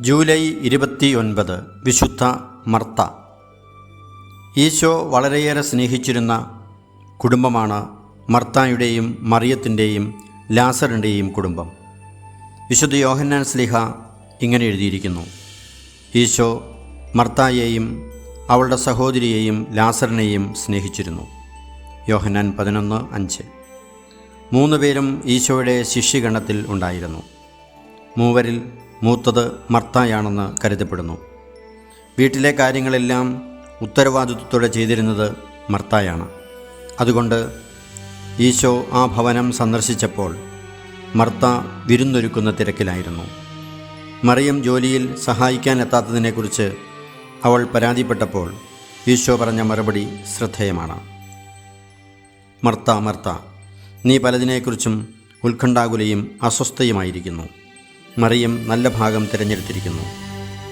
July ഇരുപത്തി ഒൻപത് വിശുദ്ധ മർത്ത. ഈശോ വളരെയേറെ സ്നേഹിച്ചിരുന്ന കുടുംബമാണ് മർത്തായുടെയും മറിയത്തിന്റെയും ലാസറിന്റെയും കുടുംബം. വിശുദ്ധ യോഹന്നാൻ സ്ലിഹ ഇങ്ങനെ എഴുതിയിരിക്കുന്നു. ഈശോ മർത്തായെയും അവളുടെ സഹോദരിയെയും ലാസറിനെയും സ്നേഹിച്ചിരുന്നു. യോഹന്നാൻ പതിനൊന്ന് അഞ്ച്. മൂന്ന് പേരും ഈശോയുടെ ശിഷ്യഗണത്തിൽ ഉണ്ടായിരുന്നു. മൂവരിൽ മൂത്തത് മർത്തായാണെന്ന് കരുതപ്പെടുന്നു. വീട്ടിലെ കാര്യങ്ങളെല്ലാം ഉത്തരവാദിത്വത്തോടെ ചെയ്തിരുന്നത് മർത്തായാണ്. അതുകൊണ്ട് ഈശോ ആ ഭവനം സന്ദർശിച്ചപ്പോൾ മർത്ത വിരുന്നൊരുക്കുന്ന തിരക്കിലായിരുന്നു. മറിയം ജോലിയിൽ സഹായിക്കാൻ എത്താത്തതിനെക്കുറിച്ച് അവൾ പരാതിപ്പെട്ടപ്പോൾ ഈശോ പറഞ്ഞ മറുപടി ശ്രദ്ധേയമാണ്. മർത്ത മർത്ത നീ പലതിനെക്കുറിച്ചും ഉത്കണ്ഠാകുലയും അസ്വസ്ഥയുമായിരിക്കുന്നു. മറിയം നല്ല ഭാഗം തിരഞ്ഞെടുത്തിരിക്കുന്നു.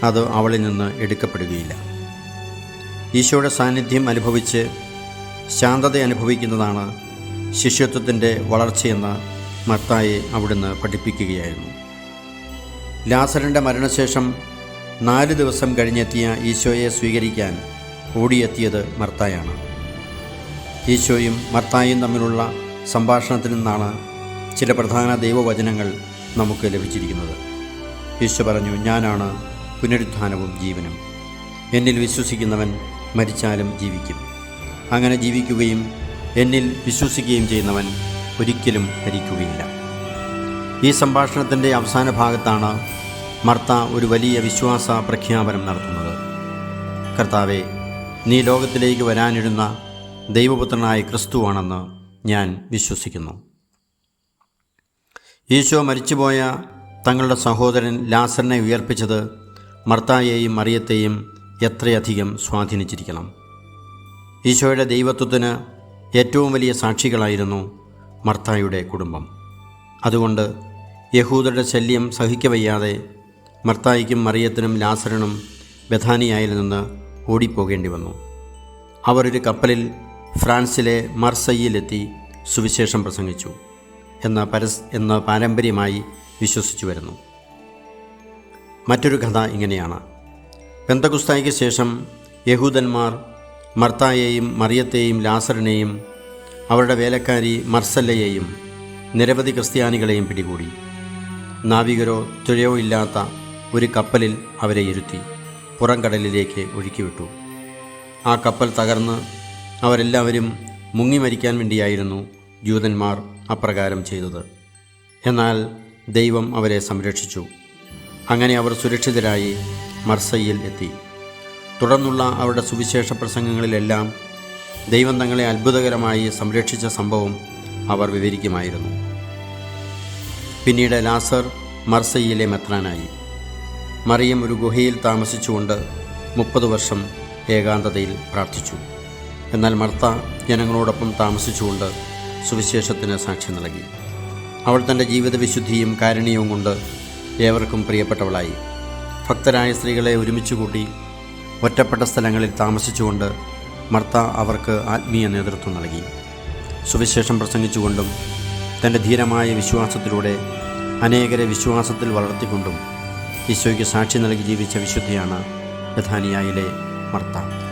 അത് അവളിൽ നിന്ന് എടുക്കപ്പെടുകയില്ല. ഈശോയുടെ സാന്നിധ്യം അനുഭവിച്ച് ശാന്തത അനുഭവിക്കുന്നതാണ് ശിഷ്യത്വത്തിന്റെ വളർച്ചയെന്ന് മത്തായി അവിടുന്ന് പഠിപ്പിക്കുകയായിരുന്നു. ലാസറിന്റെ മരണശേഷം നാല് ദിവസം കഴിഞ്ഞെത്തിയ ഈശോയെ സ്വീകരിക്കാൻ ഓടിയെത്തിയത് മർത്തായാണ്. ഈശോയും മർത്തായും തമ്മിലുള്ള സംഭാഷണത്തിൽ നിന്നാണ് ചില പ്രധാന ദൈവവചനങ്ങൾ നമുക്ക് ലഭിച്ചിരിക്കുന്നത്. ഈശോ പറഞ്ഞു ഞാനാണ് പുനരുത്ഥാനവും ജീവനും. എന്നിൽ വിശ്വസിക്കുന്നവൻ മരിച്ചാലും ജീവിക്കും. അങ്ങനെ ജീവിക്കുകയും എന്നിൽ വിശ്വസിക്കുകയും ചെയ്യുന്നവൻ ഒരിക്കലും മരിക്കുകയില്ല. ഈ സംഭാഷണത്തിന്റെ അവസാന ഭാഗത്താണ് മർത്ത ഒരു വലിയ വിശ്വാസ പ്രഖ്യാപനം നടത്തുന്നത്. കർത്താവെ നീ ലോകത്തിലേക്ക് വരാനിരുന്ന ദൈവപുത്രനായ ക്രിസ്തുവാണെന്ന് ഞാൻ വിശ്വസിക്കുന്നു. ഈശോ മരിച്ചുപോയ തങ്ങളുടെ സഹോദരൻ ലാസറിനെ ഉയർപ്പിച്ചത് മർത്തായെയും മറിയത്തെയും എത്രയധികം സ്വാധീനിച്ചിരിക്കണം. ഈശോയുടെ ദൈവത്വത്തിന് ഏറ്റവും വലിയ സാക്ഷികളായിരുന്നു മർത്തായുടെ കുടുംബം. അതുകൊണ്ട് യഹൂദരുടെ ശല്യം സഹിക്കവയ്യാതെ മർത്തായിക്കും മറിയത്തിനും ലാസറിനും ബഥാനിയായിൽ നിന്ന് ഓടിപ്പോകേണ്ടി വന്നു. അവരൊരു കപ്പലിൽ ഫ്രാൻസിലെ മർസയിലെത്തി സുവിശേഷം പ്രസംഗിച്ചു. എന്ന പരസ് എന്ന പാരമ്പര്യമായി വിശ്വസിച്ചു വരുന്നു. മറ്റൊരു കഥ ഇങ്ങനെയാണ്. പെന്തകുസ്തായിക്ക് ശേഷം യഹൂദന്മാർ മർത്തായെയും മറിയത്തെയും ലാസറിനെയും അവരുടെ വേലക്കാരി മർസല്ലയെയും നിരവധി ക്രിസ്ത്യാനികളെയും പിടികൂടി. നാവികരോ തുഴയോ ഇല്ലാത്ത ഒരു കപ്പലിൽ അവരെ ഇരുത്തി പുറംകടലിലേക്ക് ഒഴുക്കിവിട്ടു. ആ കപ്പൽ തകർന്ന് അവരെല്ലാവരും മുങ്ങി മരിക്കാൻ വേണ്ടിയായിരുന്നു ജൂതന്മാർ അപ്രകാരം ചെയ്തത്. എന്നാൽ ദൈവം അവരെ സംരക്ഷിച്ചു. അങ്ങനെ അവർ സുരക്ഷിതരായി മർസയിൽ എത്തി. തുടർന്നുള്ള അവരുടെ സുവിശേഷ പ്രസംഗങ്ങളിലെല്ലാം ദൈവം തങ്ങളെ അത്ഭുതകരമായി സംരക്ഷിച്ച സംഭവം അവർ വിവരിക്കുമായിരുന്നു. പിന്നീട് ലാസർ മർസയിലെ മെത്രാനായി. മറിയം ഒരു ഗുഹയിൽ താമസിച്ചുകൊണ്ട് മുപ്പത് വർഷം ഏകാന്തതയിൽ പ്രാർത്ഥിച്ചു. എന്നാൽ മർത്ത ജനങ്ങളോടൊപ്പം താമസിച്ചുകൊണ്ട് സുവിശേഷത്തിന് സാക്ഷ്യം നൽകി. അവൾ തന്റെ ജീവിതവിശുദ്ധിയും കാരുണ്യവും കൊണ്ട് ഏവർക്കും പ്രിയപ്പെട്ടവളായി. ഭക്തരായ സ്ത്രീകളെ ഒരുമിച്ച് കൂട്ടി ഒറ്റപ്പെട്ട സ്ഥലങ്ങളിൽ താമസിച്ചുകൊണ്ട് മർത്ത അവർക്ക് ആത്മീയ നേതൃത്വം നൽകി. സുവിശേഷം പ്രസംഗിച്ചുകൊണ്ടും തന്റെ ധീരമായ വിശ്വാസത്തിലൂടെ അനേകരെ വിശ്വാസത്തിൽ വളർത്തിക്കൊണ്ടും ഈശോയ്ക്ക് സാക്ഷി നൽകി ജീവിച്ച വിശുദ്ധിയാണ് ബഥാനിയായിലെ മർത്ത.